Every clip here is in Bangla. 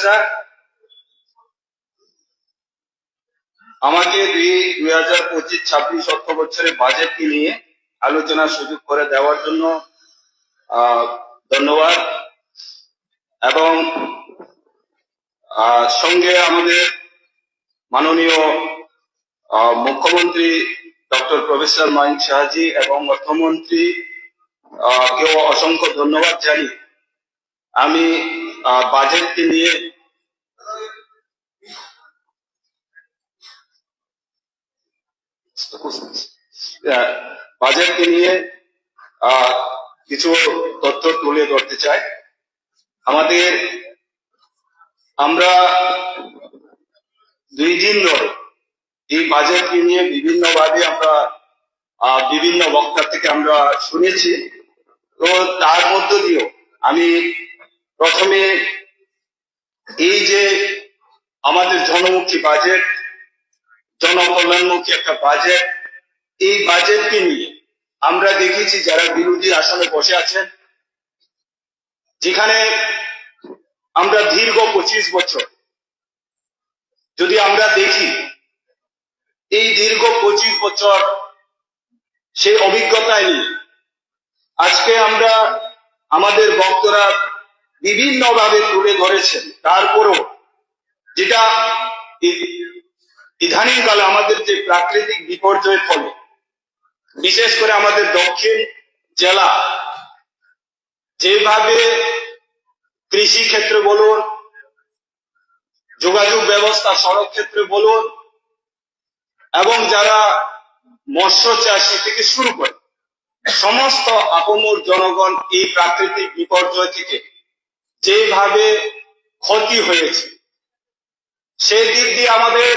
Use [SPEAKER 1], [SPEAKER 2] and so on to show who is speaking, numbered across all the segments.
[SPEAKER 1] স্যার আমাকে দুই দুই হাজার পঁচিশ, ছাব্বিশ অর্থ বছরের বাজেটকে নিয়ে আলোচনার সুযোগ করে দেওয়ার জন্য ধন্যবাদ। এবং সঙ্গে আমাদের মাননীয় মুখ্যমন্ত্রী ডক্টর প্রফেসর মাইন শাহজি এবং অর্থমন্ত্রী কেও অসংখ্য ধন্যবাদ জানি আমি বাজেটকে নিয়ে আহ, বাজেটকে নিয়ে কিছু তথ্য তুলে ধরতে চাই। আমাদের আমরা দুই দিন ধরে এই বাজেটকে নিয়ে বিভিন্ন ভাবে আমরা বিভিন্ন বক্তা থেকে আমরা শুনেছি। তো তার মধ্য দিয়েও আমি প্রথমে এই যে আমাদের জনমুখী বাজেট জনকল্যাণমুখী একটা বাজেট এই বাজেটকে নিয়ে আমরা দেখেছি যারা বিরোধী আসনে বসে আছেন, যেখানে আমরা দীর্ঘ পঁচিশ বছর যদি আমরা দেখি, এই দীর্ঘ পঁচিশ বছর সেই অভিজ্ঞতায় নিয়ে আজকে আমরা আমাদের বক্তরা বিভিন্ন ভাবে তুলে ধরেছেন। তারপরও যেটা ইদানিংকালে আমাদের যে প্রাকৃতিক বিপর্যয়ের ফলে, বিশেষ করে আমাদের দক্ষিণ জেলা, যেভাবে কৃষি ক্ষেত্রে বলুন, যোগাযোগ ব্যবস্থা, সড়ক ক্ষেত্রে বলুন, এবং যারা মৎস্য চাষি থেকে শুরু করে, সমস্ত আপমর জনগণ এই প্রাকৃতিক বিপর্যয় থেকে যেভাবে ক্ষতি হয়েছে সেই দিক দিয়ে আমাদের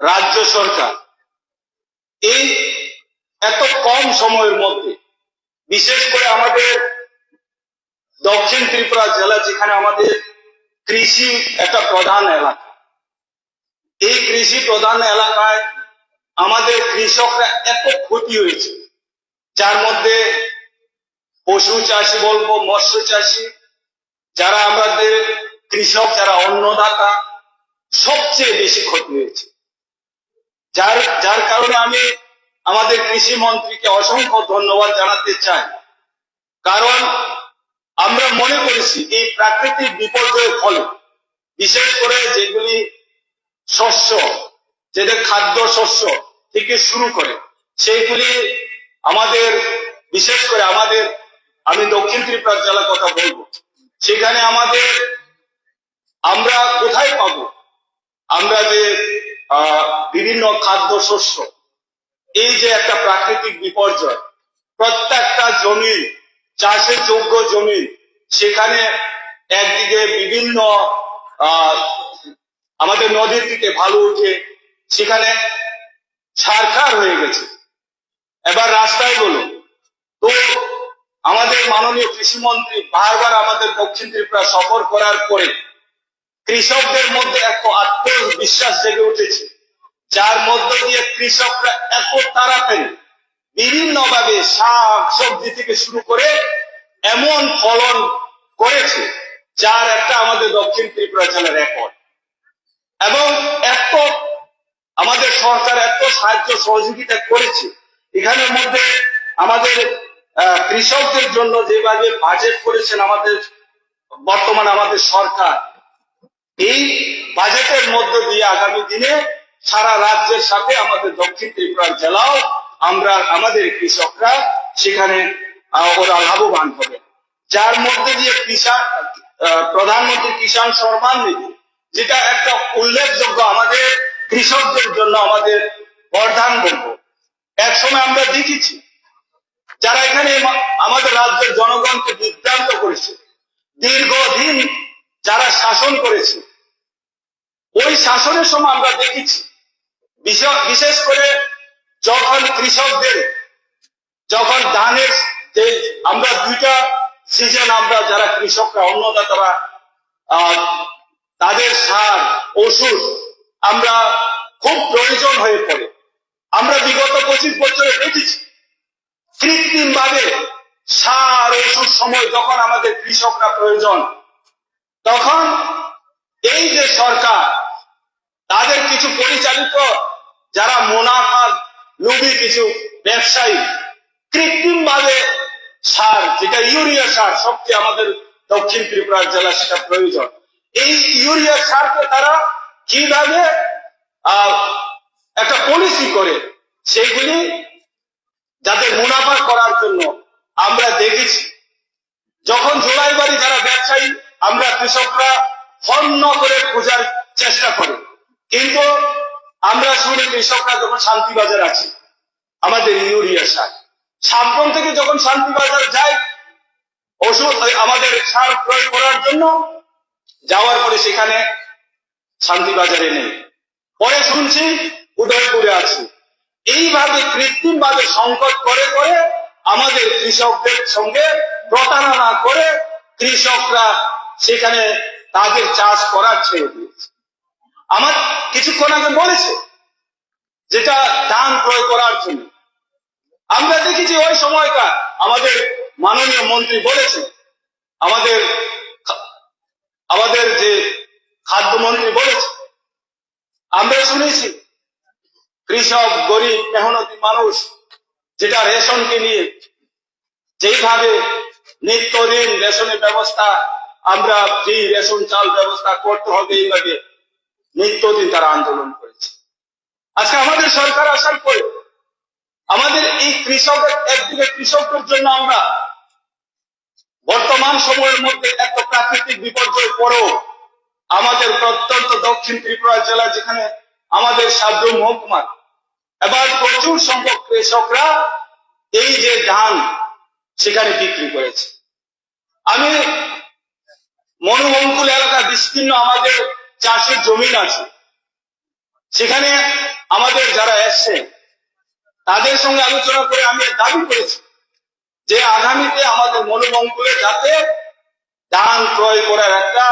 [SPEAKER 1] রাজ্য সরকার এই এত কম সময়ের মধ্যে, বিশেষ করে আমাদের দক্ষিণ ত্রিপুরা জেলা যেখানে আমাদের কৃষি একটা প্রধান এলাকা, এই কৃষি প্রধান এলাকায় আমাদের কৃষকরা এত ক্ষতি হয়েছে, যার মধ্যে পশু চাষি বলব, মৎস্য চাষি যারা আমাদের কৃষক, যারা অন্নদাতা, সবচেয়ে বেশি ক্ষতি হয়েছে। যার যার কারণে আমি আমাদের কৃষি মন্ত্রীকে অসংখ্য ধন্যবাদ জানাতে চাই। কারণ আমরা মনে করেছি এই প্রাকৃতিক বিপর্যয়ের ফলে, বিশেষ করে যেগুলি শস্য যেটা খাদ্য শস্য থেকে শুরু করে, সেইগুলি আমাদের, বিশেষ করে আমাদের, আমি দক্ষিণ ত্রিপুরা জেলার কথা বলব সেখানে আমাদের আমরা কোথায় পাবো? আমরা যে বিভিন্ন খাদ্য শস্য, এই যে একটা প্রাকৃতিক বিপর্যয়, প্রত্যেকটা জমি, চাষের যোগ্য জমি, সেখানে একদিকে বিভিন্ন আমাদের নদীর দিকে ভালো উঠে, সেখানে ছারখার হয়ে গেছে। এবার রাস্তায় বলুন, তো আমাদের মাননীয় কৃষিমন্ত্রী বারবার আমাদের দক্ষিণ ত্রিপুরা সফর করার পরে কৃষকদের মধ্যে এক আত্মবিশ্বাস জেগে উঠেছে। যার মধ্য দিয়ে কৃষকরা এত তাড়াতাড়ি বিভিন্ন ভাবে শাক, সবজি থেকে শুরু করে এমন ফলন করেছে, যার একটা আমাদের দক্ষিণ ত্রিপুরা জেলার রেকর্ড এবং এত আমাদের সরকার এত সাহায্য সহযোগিতা করেছে, এখানের মধ্যে আমাদের কৃষকদের জন্য যেভাবে বাজেট করেছেন আমাদের বর্তমান আমাদের সরকার এই বাজেটের মধ্য দিয়ে আগামী দিনে সারা রাজ্যের সাথে আমাদের দক্ষিণ ত্রিপুরা জেলাও আমরা আমাদের কৃষকরা সেখানে ওরা লাভবান হবে। যার মধ্যে দিয়ে আহ, প্রধানমন্ত্রী কিষাণ সম্মান নিধি যেটা একটা উল্লেখযোগ্য আমাদের কৃষকদের জন্য আমাদের বরদান বলব এক সময় আমরা দেখেছি যারা এখানে আমাদের রাজ্যের জনগণকে বিভ্রান্ত করেছে, দীর্ঘদিন যারা শাসন করেছে, ওই শাসনের সময় আমরা দেখেছি বিশ- বিশেষ করে যখন কৃষকদের, যখন ধানের আমরা দুইটা সিজন আমরা যারা কৃষকরা অন্নদাতারা তাদের সার, ওষুধ, আমরা খুব প্রয়োজন হয়ে পড়ে। আমরা বিগত পঁচিশ বছরে দেখেছি কৃত্রিম ভাবে সার, ওষুধ সময় যখন আমাদের কৃষকরা প্রয়োজন, তখন এই যে সরকার, তাদের কিছু পরিচালিত, যারা মুনাফা লোভী কিছু ব্যবসায়ী, কৃত্রিম ভাবে সার, যেটা ইউরিয়া সার, সবচেয়ে আমাদের দক্ষিণ ত্রিপুরা জেলা সেটা প্রয়োজন। এই ইউরিয়া সারকে তারা কীভাবে একটা পলিসি করে সেগুলি মুনাফা করার জন্য আমরা দেখেছি, যখন জোড়াইবাড়ি যারা ব্যবসায়ী, আমরা কৃষকরা ন করে খোঁজার চেষ্টা করি। কিন্তু আমরা শুনি কৃষকরা যখন শান্তিবাজার আছে, আমাদের ইউরিয়া সার। সাবরম থেকে যখন শান্তি শান্তিবাজার যায়, ওষুধ আমাদের সার প্রয়োগ করার জন্য যাওয়ার পরে সেখানে শান্তিবাজারে নেই। পরে শুনছি উদয়পুরে আছে। এইভাবে কৃত্রিম ভাবে সংকট করে করে আমাদের কৃষকদের সঙ্গে প্রতারণা করে কৃষকরা সেখানে তাদের চাষ করার ছেড়ে দিয়েছে। আমার কিছুক্ষণ আগে বলেছে যেটা ধান প্রয়োগ করার জন্য। আমরা দেখেছি ওই সময়টা আমাদের মাননীয় মন্ত্রী বলেছে, আমাদের আমাদের যে খাদ্যমন্ত্রী বলেছে, আমরা শুনেছি কৃষক, গরিব, মেহনতি মানুষ যেটা রেশনকে নিয়ে যেইভাবে নিত্যদিন রেশনের ব্যবস্থা, আমরা ফ্রি রেশন চাল ব্যবস্থা করতে হবে এইভাবে নিত্যদিন তারা আন্দোলন করেছে। আজকে আমাদের সরকার আসার পরে আমাদের এই কৃষকের একদিকে কৃষকদের জন্য আমরা বর্তমান সময়ের মধ্যে এত প্রাকৃতিক বিপর্যয় পরেও আমাদের প্রত্যন্ত দক্ষিণ ত্রিপুরা জেলা যেখানে আমাদের সাবরুম মহকুমার এবার প্রচুর সংখ্যক কৃষকরা এই যে ধান সেখানে বিক্রি করেছে। আমি মনোমঙ্কুল এলাকা বিস্তীর্ণ আমাদের চাষের জমিন আছে। সেখানে আমাদের যারা এসছে তাদের সঙ্গে আলোচনা করে আমি দাবি করেছি যে আগামীতে আমাদের মনোমঙ্কুলে যাতে ধান ক্রয় করার একটা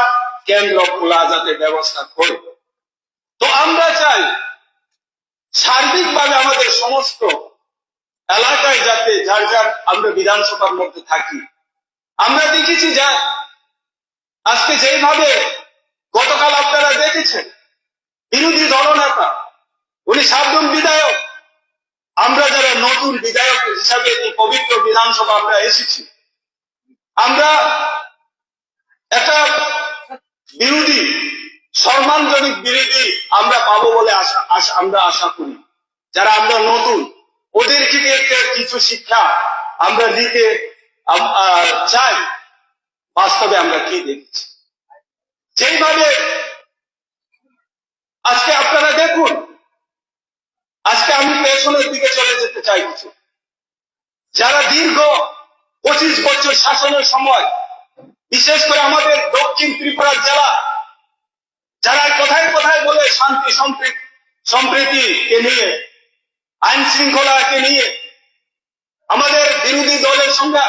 [SPEAKER 1] কেন্দ্র খোলা যাতে ব্যবস্থা করে। আমরা চাই সার্বিকভাবে আমাদের সমস্ত এলাকায় যাতে যার যার আমরা বিধানসভার মধ্যে থাকি। আমরা দেখেছি যা আজকে যেভাবে গতকাল আপনারা দেখেছেন, বিরোধী দলনেতা, উনি সাবরুম বিধায়ক। আমরা যারা নতুন বিধায়ক হিসাবে এই পবিত্র বিধানসভা আমরা এসেছি। আমরা একটা বিরোধী সম্মানজনক বিরোধী আমরা পাবো বলে আমরা আশা করি। যারা আমরা নতুন ওদের থেকে কিছু শিক্ষা আমরা আহ, চাই বাস্তবে আমরা কি দেখছি। যেইভাবে আজকে আপনারা দেখুন আজকে আমি পেছনের দিকে চলে যেতে চাই কিছু। যারা দীর্ঘ পঁচিশ বছর শাসনের সময় বিশেষ করে আমাদের দক্ষিণ ত্রিপুরা জেলা যারা কোথায় কোথায় বলে শান্তি, সম্প্রীতি কে নিয়ে, আইন শৃঙ্খলাকে নিয়ে, আমাদের বিরোধী দলের সঙ্গে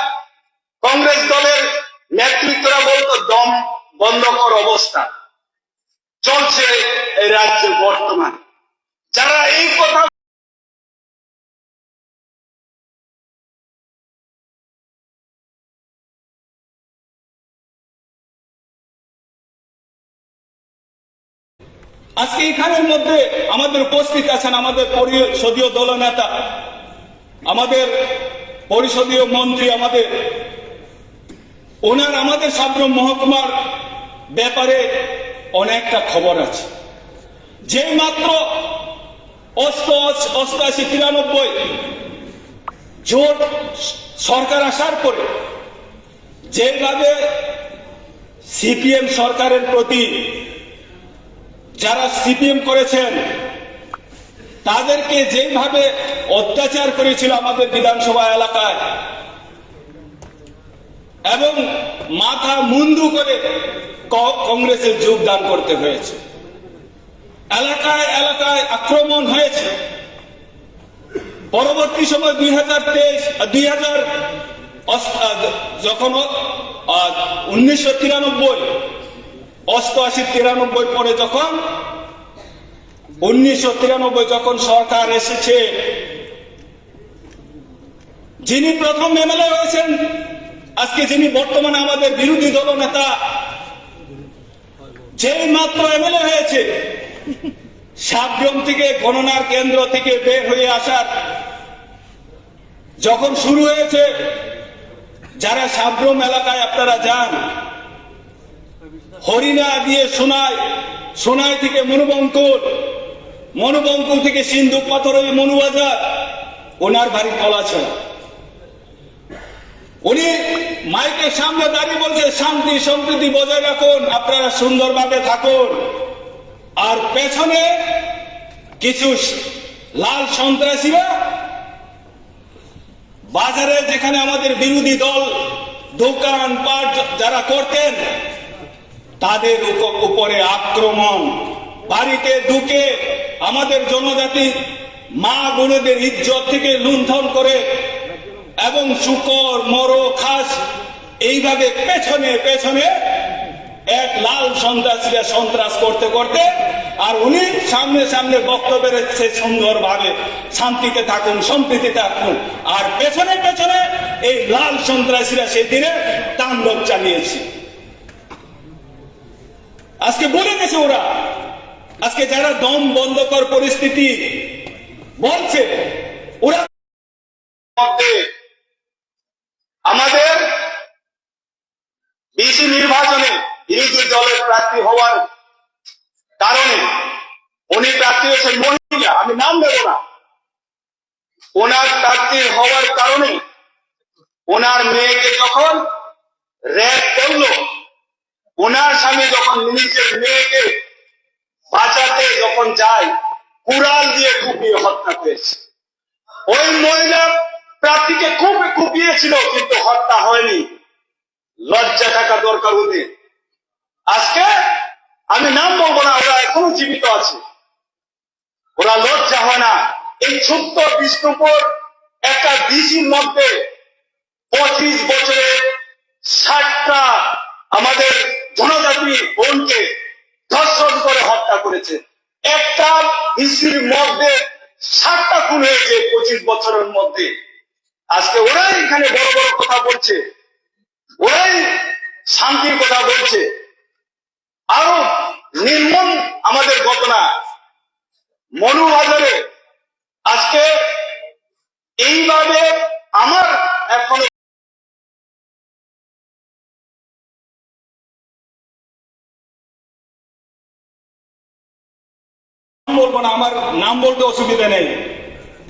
[SPEAKER 1] কংগ্রেস দলের নেতৃত্বরা বলতো, দম বন্ধকর অবস্থা। চলছে এই রাজ্যে বর্তমান। যারা এই কথা
[SPEAKER 2] আজকে এখানের মধ্যে আমাদের উপস্থিত আছেন আমাদের পরিষদীয় দলনেতা আমাদের পরিষদীয় মন্ত্রী, আমাদের ওনার আমাদের সাবরুম মহকুমার ব্যাপারে অনেকটা খবর আছে। যেই মাত্র অষ্ট অষ্টাশি তিরানব্বই জোট সরকার আসার পরে যেভাবে সিপিএম সরকারের প্রতি যারা সিপিএম করেছেন, তাদেরকে যেভাবে অত্যাচার করেছিল আমাদের বিধানসভা এলাকায়, এবং মাথা মুন্ডু করে কংগ্রেসে যোগদান করতে হয়েছে। এলাকায় এলাকায় আক্রমণ হয়েছে। পরবর্তী সময় দুই হাজার তেইশ, দুই হাজার যখন উনিশশো তিরানব্বই অষ্টআশি তিরানব্বই পরে যখন, উনিশশো তিরানব্বই যখন সরকার এসেছে, যিনি প্রথম এমএলএ হয়েছেন, আজকে যিনি বর্তমানে আমাদের বিরোধী দল নেতা, যেই মাত্র এমএলএ হয়েছে সাবগ্রাম থেকে গণনার কেন্দ্র থেকে বের হয়ে আসার যখন শুরু হয়েছে, যারা সাবগ্রাম এলাকায় আপনারা যান হরিণা দিয়ে সোনায় সোনাই থেকে মনুবঙ্কুল মনুবঙ্কুল থেকে সিন্ধু পাথরের মনুবাজার, ওনার বাড়ি কলাছড়া উনি মাইকের সামনে দাঁড়িয়ে বলছে, শান্তি, সম্প্রীতি বজায় রাখুন, আপনারা সুন্দরভাবে থাকুন। আর পেছনে কিছু লাল সন্ত্রাসীরা বাজারে যেখানে আমাদের বিরোধী দল দোকান পাট যারা করতেন তাদের উপ- উপরে আক্রমণ। বাড়িতে ঢুকে আমাদের জনজাতি মা বোনেদের ইজ্জত থেকে লুণ্ঠন করে এবং শুকর মরো খাস এইভাবে পেছনে পেছনে এক লাল সন্ত্রাসীরা সন্ত্রাস করতে করতে আর উনি সামনে সামনে বক্তব্য রেখেছে সুন্দর ভাবে শান্তিতে থাকুন, সম্প্রীতি থাকুন। আর পেছনে পেছনে এই লাল সন্ত্রাসীরা সেদিনে তাণ্ডব চালিয়েছে। আজকে বলে গেছে ওরা, আজকে যারা দম বন্ধকর পরিস্থিতি বলছে, ওরা
[SPEAKER 1] আমাদের বিসি নির্বাচনে বিরোধী দলের প্রার্থী হওয়ার কারণে উনি প্রার্থী হয়েছেন মহিলা, আমি নাম দেব না। ওনার প্রার্থী হওয়ার কারণে ওনার মেয়েকে যখন র্যাব করল ওনার স্বামী যখন নিজের মেয়েকে বাঁচাতে যখন যায়, কুড়াল দিয়ে কুপিয়ে হত্যা করেছে। ওই মহিলা প্রার্থীকে খুব কুপিয়েছিল, কিন্তু হত্যা হয়নি। লজ্জা থাকা দরকার ওদের। আজকে আমি নাম বলব না, ওরা এখনও জীবিত আছে। ওরা লজ্জা হয় না। এই ছোট্ট বিষ্ণুপুর একটা ডিসির মধ্যে পঁচিশ বছরে ষাটটা আমাদের জনজাতি বোনকে ধর্ষণ করে হত্যা করেছে। একটা ডিসির মধ্যে ষাটটা খুন হয়েছে পঁচিশ বছরের মধ্যে। আজকে ওরাই এখানে বড় বড় কথা বলছে। ওরাই শান্তির কথা বলছে। আরও নির্মম আমাদের ঘটনা। মনুবাজারে আজকে এইভাবে আমার এখনও
[SPEAKER 2] নাম বলব না আমার নাম বলতে অসুবিধা নেই।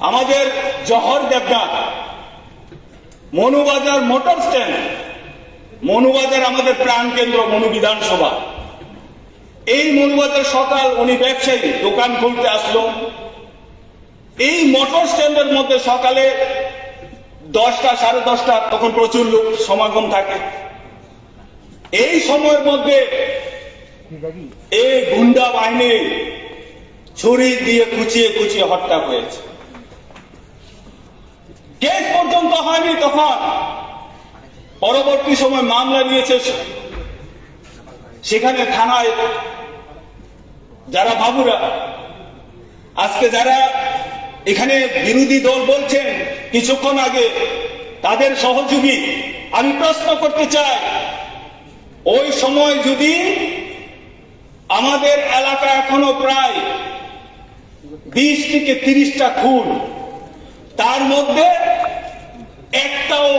[SPEAKER 2] আমাদের জহর দেবনাথ মনুবাজার মোটর স্ট্যান্ড মনুবাজার আমাদের প্রাণ কেন্দ্র মনু বিধানসভা। এই মনুবাজার সকাল উনি ব্যবসায়ী দোকান খুলতে আসলো। এই মোটর স্ট্যান্ডের মধ্যে সকালে দশটা সাড়ে দশটা তখন প্রচুর লোক সমাগম থাকে। এই সময়ের মধ্যে এই গুন্ডা বাহিনী ছুরি দিয়ে কুচিয়ে কুচিয়ে হত্যা হয়েছে। কেস পর্যন্ত হয়নি তখন। পরবর্তী সময় মামলা নিয়েছে সেখানে থানায় যারা বাবুরা, আজকে যারা এখানে বিরোধী দল বলছেন, কিছুক্ষণ আগে তাদের সহযোগী, আমি প্রশ্ন করতে চাই, ওই সময় যদি আমাদের এলাকা এখনও প্রায় বিশ থেকে তিরিশটা খুন। তার মধ্যে একটাও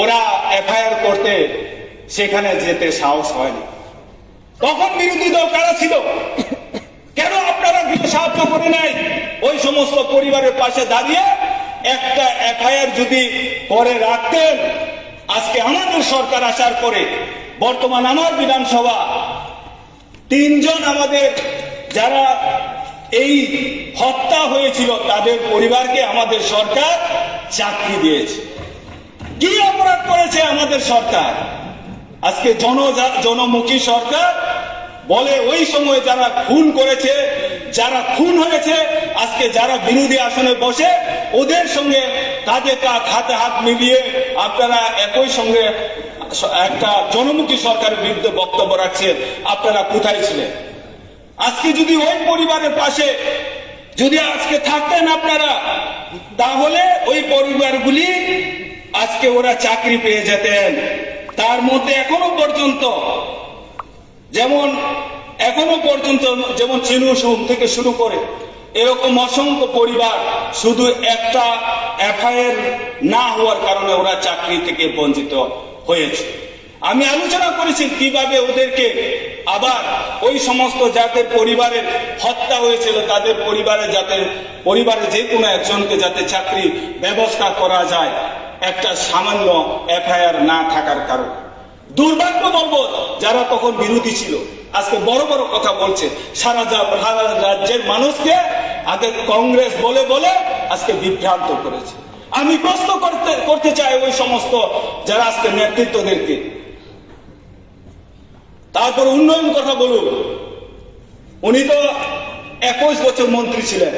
[SPEAKER 2] ওরা এফআইআর করতে সেখানে যেতে সাহস হয়নি। তখন বিরোধী দল কারা ছিল? কেন আপনারা গিয়ে সাহায্য করে নাই? ওই সমস্ত পরিবারের পাশে দাঁড়িয়ে একটা এফআইআর যদি করে রাখতেন, আজকে আমাদের সরকার আসার পরে বর্তমান আমার বিধানসভা, তিনজন আমাদের যারা এই হত্যা হয়েছিল তাদের পরিবারকে আমাদের সরকার চাকরি দিয়েছে। কি অপরাধ করেছে আমাদের সরকার? আজকে জন জনমুখী সরকার বলে ওই সময় যারা খুন করেছে, যারা খুন হয়েছে, আজকে যারা বিরোধী আসনে বসে, ওদের সঙ্গে কাঁধে কাঁধ, হাতে হাত মিলিয়ে আপনারা একই সঙ্গে একটা জনমুখী সরকারের বিরুদ্ধে বক্তব্য রাখছেন। আপনারা কোথায় ছিলেন? আজকে যদি ওই পরিবারের পাশে, যদি আজকে থাকতেন আপনারা, তাহলে ওই পরিবারগুলি আজকে ওরা চাকরি পেয়ে যেতেন। তার মধ্যে এখনও পর্যন্ত, যেমন, এখনও পর্যন্ত যেমন চিনু সুম থেকে শুরু করে, এরকম অসংখ্য পরিবার শুধু একটা এফআইআর না হওয়ার কারণে ওরা চাকরি থেকে বঞ্চিত হয়েছে। আমি আলোচনা করেছি কীভাবে ওদেরকে আবার ওই সমস্ত যাদের পরিবারের হত্যা হয়েছিল, তাদের পরিবারে যাতে পরিবারে যে কোনো একজনকে যাতে চাকরি ব্যবস্থা করা যায়, একটা সামান্য এফআইআর না থাকার কারণে। দুর্ভাগ্য বলব, যারা তখন বিরোধী ছিল, আজকে বড় বড় কথা বলছে, সারা রাজ্যের মানুষকে আগে কংগ্রেস বলে বলে আজকে বিভ্রান্ত করেছে। আমি প্রশ্ন করতে করতে চাই ওই সমস্ত যারা আজকে নেতৃত্বদেরকে তারপর উন্নয়ন কথা বলুন। উনি তো একুশ বছর মন্ত্রী ছিলেন।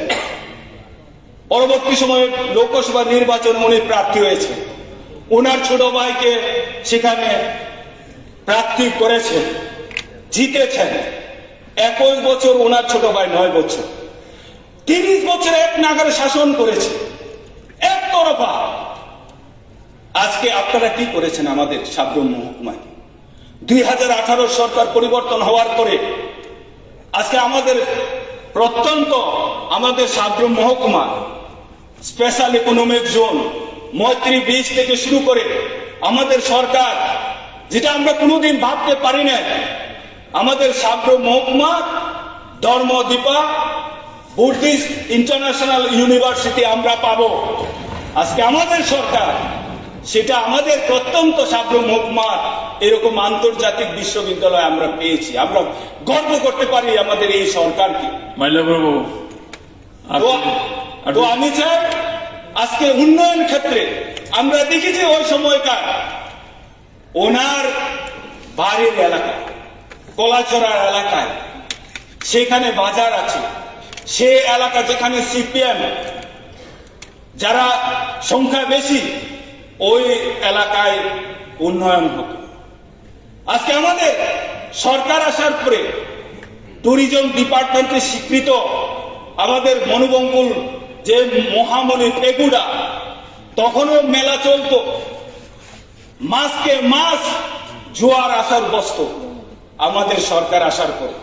[SPEAKER 2] পরবর্তী সময়ে লোকসভা নির্বাচনে উনি প্রার্থী হয়েছে ওনার ছোট ভাইকে সেখানে প্রার্থী করেছেন, জিতেছেন। একুশ বছর ওনার ছোট ভাই নয় বছর। তিরিশ বছর এক নাগারে শাসন করেছে। একতরফা আজকে আপনারা কি করেছেন আমাদের সাবরুম মহকুমায়? দুই হাজার আঠারো সরকার পরিবর্তন হওয়ার পরে আজকে আমাদের প্রত্যন্ত আমাদের সাবরুম মহকুমা স্পেশাল ইকোনমিক জোন মৈত্রী বীজ থেকে শুরু করে আমাদের সরকার, যেটা আমরা কোনোদিন ভাবতে পারি না, আমাদের সাবরুম মহকুমা ধর্মদীপা বুদ্ধিস্ট ইন্টারন্যাশনাল ইউনিভার্সিটি আমরা পাবো। আজকে আমাদের সরকার, সেটা আমাদের প্রত্যন্ত সাবরুম মহকুমার এরকম আন্তর্জাতিক বিশ্ববিদ্যালয় আমরা পেয়েছি। আমরা গর্ব করতে পারি আমাদের এই সরকারকে। তো আমি চাই আজকে উন্নয়ন ক্ষেত্রে। আমরা দেখেছি ওই সময়কার ওনার বাড়ির এলাকা কলাচড়ার এলাকায় সেখানে বাজার আছে। সে এলাকা যেখানে সিপিএম যারা সংখ্যা বেশি ওই এলাকায় উন্নয়ন হতো। আজকে আমাদের সরকার আসার পরে ট্যুরিজম ডিপার্টমেন্টে স্বীকৃত আমাদের মনোবঙ্কুল যে মহামণি পেগুড়া তখনও মেলা চলতো। মাসকে মাস জোয়ার আসার বস্ত আমাদের সরকার আসার পরে।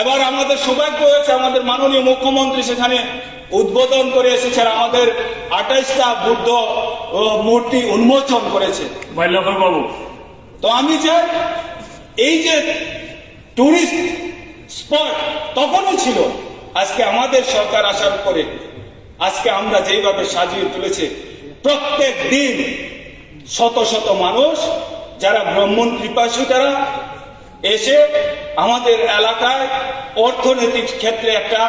[SPEAKER 2] এবার আমাদের সৌভাগ্য হয়েছে, আমাদের মাননীয় মুখ্যমন্ত্রী সেখানে উদ্বোধন করে এসেছেন, আমাদের আঠাইশটা বুদ্ধ মূর্তি উন্মোচন করেছে।
[SPEAKER 3] বাবু
[SPEAKER 2] তো আমি চাই এই যে টুরিস্ট স্পট তখনও ছিল, আজকে আমাদের সরকার আসার পরে, আজকে আমরা যেভাবে সাজিয়ে তুলেছে, প্রত্যেক দিন শত শত মানুষ, যারা ব্রাহ্মণ কৃপাসু তারা এসে আমাদের এলাকায় অর্থনৈতিক ক্ষেত্রে একটা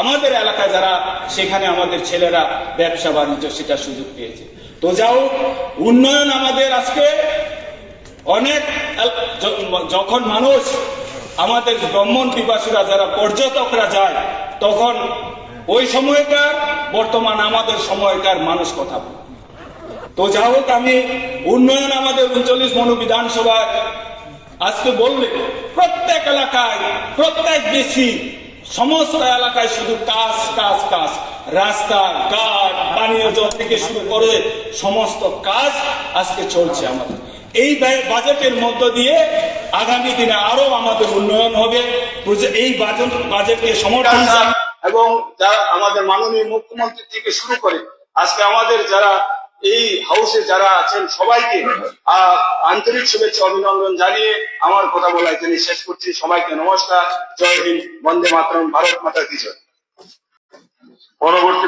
[SPEAKER 2] আমাদের এলাকায় যারা, সেখানে আমাদের ছেলেরা ব্যবসা বাণিজ্য সেটা সুযোগ পেয়েছে। তো যাও, উন্নয়ন আমাদের আজকে অনেক যখন মানুষ আমাদের ব্রাহ্মণ পিপাসুরা যারা পর্যটকরা যায়, তখন ওই সময়কার, বর্তমান আমাদের সময়কার মানুষ কথা বলে। তো যা হোক, আমি উন্নয়ন আমাদের উনচল্লিশ মনু বিধানসভায় আজকে বললে, প্রত্যেক এলাকায়, প্রত্যেক বেশি সমস্ত এলাকায় শুধু কাজ কাজ কাজ, রাস্তা ঘাট পানীয় জল থেকে শুরু করে সমস্ত কাজ আজকে চলছে আমাদের। এই বাজেটের মধ্য দিয়ে আগামী দিনে আরও আমাদের উন্নয়ন হবে। এই বাজেট বাজেটকে সমর্থন
[SPEAKER 1] এবং যারা আমাদের মাননীয় মুখ্যমন্ত্রী থেকে শুরু করে আজকে আমাদের যারা এই হাউসে যারা আছেন সবাইকে আহ, আন্তরিক শুভেচ্ছা অভিনন্দন জানিয়ে আমার কথা বলা এখানে শেষ করছি। সবাইকে নমস্কার। জয় হিন্দ। বন্দে মাতরম। ভারত মাতা কি জয়। পরবর্তী